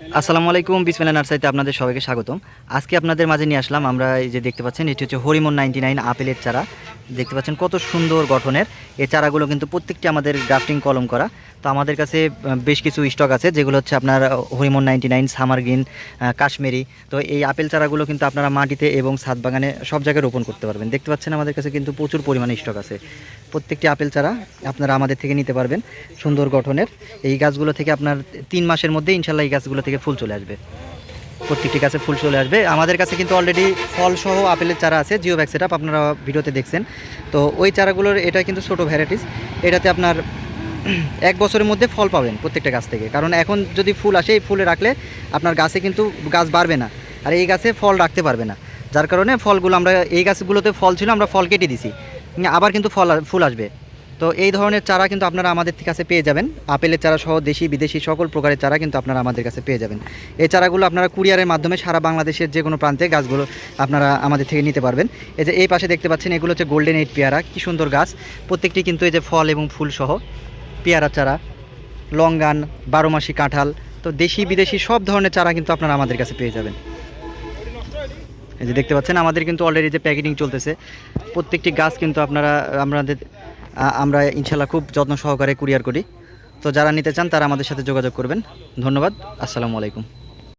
আসসালামু আলাইকুম বিসমিল্লা নার্সারিতে আপনাদের সবাইকে স্বাগতম। আজকে আপনাদের মাঝে নিয়ে আসলাম, আমরা এই যে দেখতে পাচ্ছেন, এটি হচ্ছে হরিমন নাইনটি নাইন আপেলের চারা। দেখতে পাচ্ছেন কত সুন্দর গঠনের। এই চারাগুলো কিন্তু প্রত্যেকটি আমাদের গ্রাফটিং কলম করা। তো আমাদের কাছে বেশ কিছু স্টক আছে, যেগুলো হচ্ছে আপনার Harimon ninety nine, summer green Kashmiri. তো এই আপেল চারাগুলো কিন্তু আপনারা মাটিতে এবং ছাদ বাগানে সব জায়গায় রোপণ করতে পারবেন। দেখতে পাচ্ছেন আমাদের কাছে কিন্তু প্রচুর পরিমাণে স্টক আছে। প্রত্যেকটি আপেল চারা আপনারা আমাদের থেকে নিতে পারবেন। সুন্দর গঠনের। এই গাছগুলো থেকে আপনার তিন মাসের মধ্যে ইনশাল্লাহ এই গাছগুলো থেকে ফুল চলে আসবে। প্রত্যেকটি গাছে ফুল চলে আসবে। আমাদের কাছে কিন্তু অলরেডি ফল সহ আপেলের চারা আছে জিও ব্যাগ সেট আপনারা ভিডিওতে দেখছেন। তো ওই চারাগুলোর এটা কিন্তু ছোটো ভ্যারাইটিস এটাতে আপনার এক বছরের মধ্যে ফল পাবেন প্রত্যেকটা গাছ থেকে। কারণ এখন যদি ফুল আসে, এই ফুলে রাখলে আপনার গাছে কিন্তু গাছ বাড়বে না। আর এই গাছে ফল রাখতে পারবে না। যার কারণে ফলগুলো আমরা, এই গাছগুলোতে ফল ছিল, আমরা ফল কেটে দিছি। আবার কিন্তু ফল ফুল আসবে। তো এই ধরনের চারা কিন্তু আপনারা আমাদের কাছে পেয়ে যাবেন। আপেলের চারা সহ দেশি, বিদেশি সকল প্রকারের চারা কিন্তু আপনারা আমাদের কাছে পেয়ে যাবেন। এই চারাগুলো আপনারা কুরিয়ারের মাধ্যমে সারা বাংলাদেশের যে কোনো প্রান্তে গাছগুলো আপনারা আমাদের থেকে নিতে পারবেন। এই যে এই পাশে দেখতে পাচ্ছেন, এগুলো হচ্ছে গোল্ডেন এইট পেয়ারা। কি সুন্দর গাছ। প্রত্যেকটি কিন্তু এই যে ফল এবং ফুল সহ পেয়ারা চারা, লঙ্গান বারো মাসি কাঁঠাল, তো দেশি, বিদেশি সব ধরনের চারা কিন্তু আপনারা আমাদের কাছে পেয়ে যাবেন। এই যে দেখতে পাচ্ছেন, আমাদের কিন্তু অলরেডি যে প্যাকেটিং চলতেছে, প্রত্যেকটি গাছ কিন্তু আপনারা, আমাদের আমরা ইনশাল্লাহ খুব যত্ন সহকারে কুরিয়ার করি। তো যারা নিতে চান তারা আমাদের সাথে যোগাযোগ করবেন। ধন্যবাদ। আসসালামু আলাইকুম।